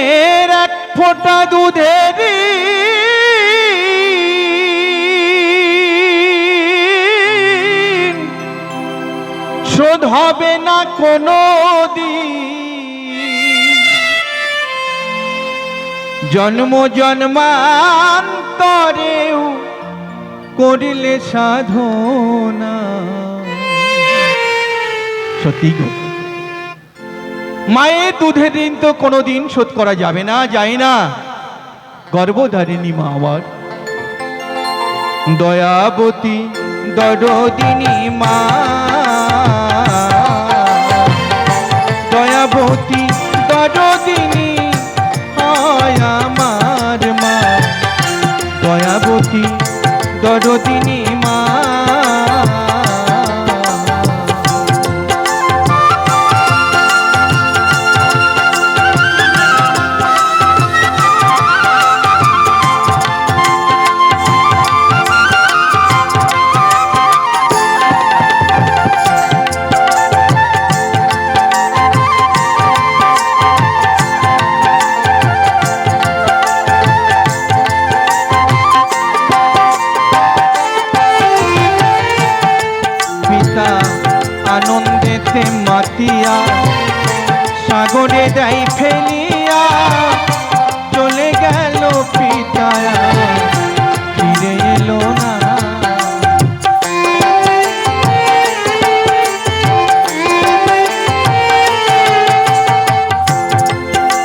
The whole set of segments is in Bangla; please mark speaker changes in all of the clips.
Speaker 1: মায়ের এক ফোঁটা দুধের শোধ হবে না কোনো জন্ম জন্মান্তরেও করিলে সাধনা। সত্যি গো। মায়ের দুধের ঋণ তো কোনোদিন শোধ করা যাবে না, যায় না। গর্ভধারিণী মা আবার। দয়াবতী দরদিনী মা। দয়াবতী দরদিনী হয় আমার মা। দয়াবতী দরদিনী সাগরে দেয় ফেলিয়া চলে গেল পিতা। ফিরে এলো না।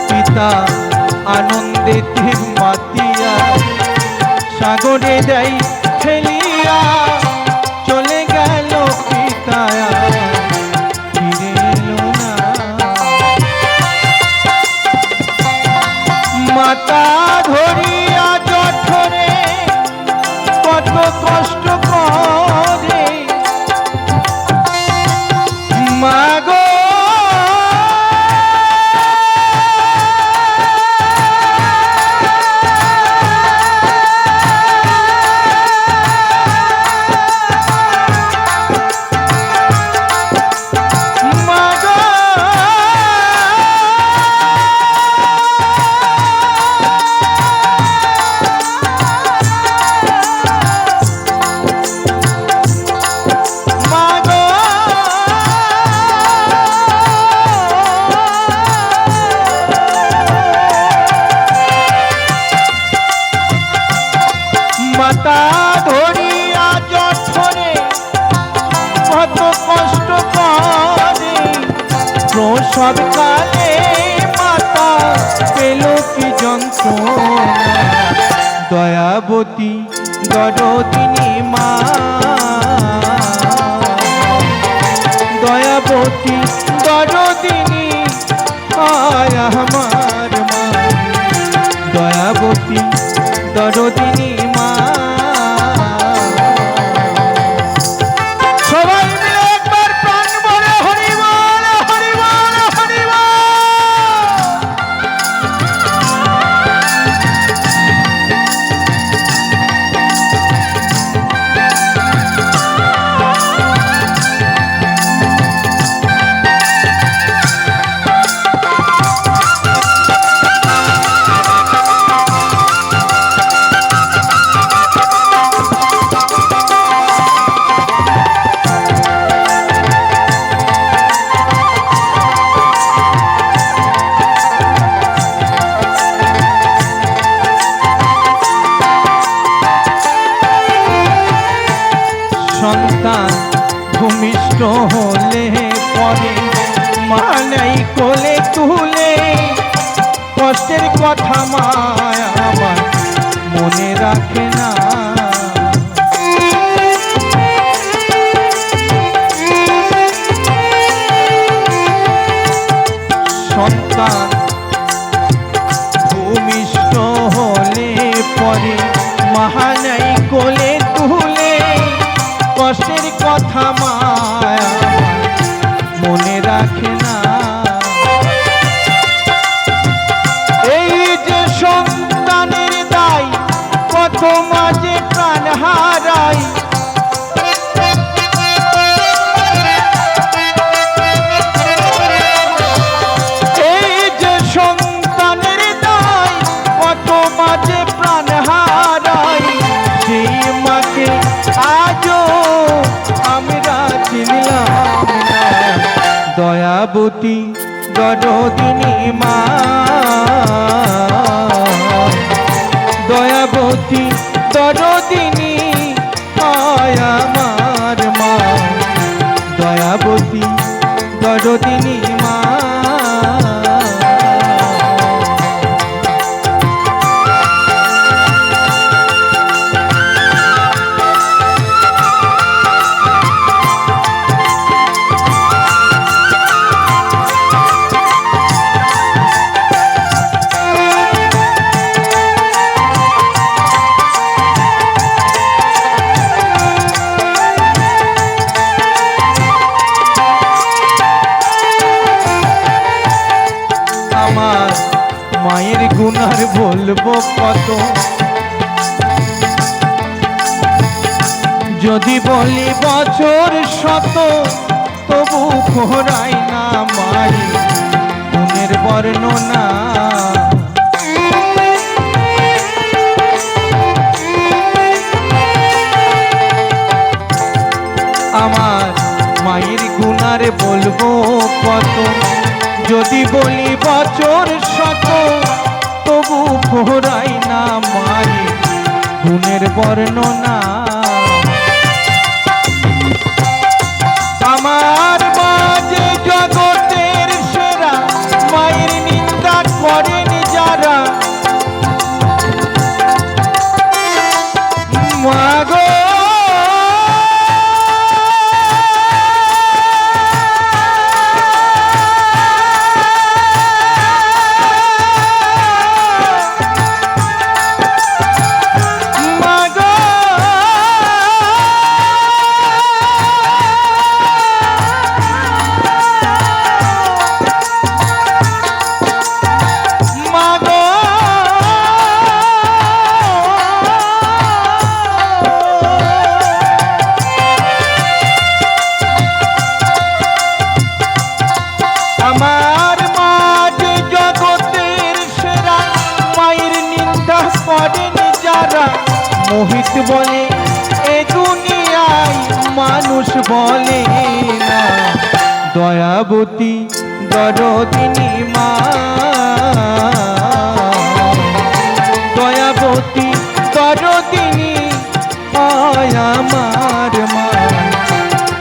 Speaker 1: পিতা আনন্দেতে মাতিয়া সাগরে দেয় প্রসব কালে মাতা পেল কি যন্ত্রণা। দয়াবতী দরদিনী মা। দয়াবতী দরদিনী, আয় আমার মা। দয়াবতী দরদিনী সন্তান, ভূমিষ্ঠ হলে পরে মানাই কোলে তুলে। কষ্টের কথা মায়া আমার মনে রাখে না। সন্তান এই যে সন্তানের দায় কত দয়াবতী দরদিনী মা। দয়াবতী দরদিনী হয় আমার মা। দয়াবতী দরদিনী বলব কত? যদি বলি বছর শত, তবু ঘোরাই না মায়ের গুণের বর্ণনা। আমার মায়ের গুনার বলব কত? যদি বলি বছর শত তবু ফোরাই না মারি গুণের বর্ণনা। আমার মাঝে মোহিত বলে, এ দুনিয়ায় মানুষ বলে না। দয়াবতী দরদিনী মা। দয়াবতী দরদিনী হয় আমার মা।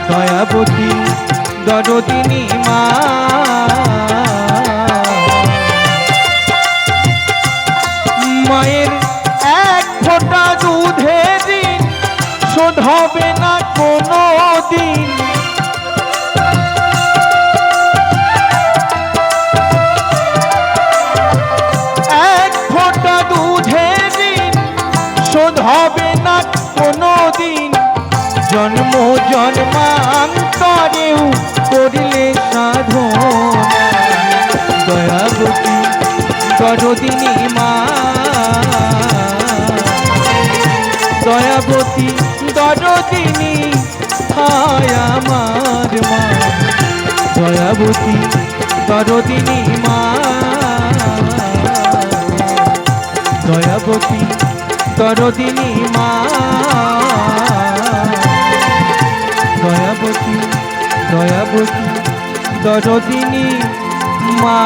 Speaker 1: দয়াবতী দরদিনী মা। শোধ হবে না কোনো দিন এক ফোঁটা দুধে দিন, শোধ হবে না কোনো দিন জন্ম জন্মান্তরেও করলে সাধনা। দয়াবতী দরদিনী মা দরদিনী হায় আমার মা। দয়াবতী দরদিনী মা। দয়াবতী দরদিনী মা। দয়াবতী দয়াবতী দরদিনী মা।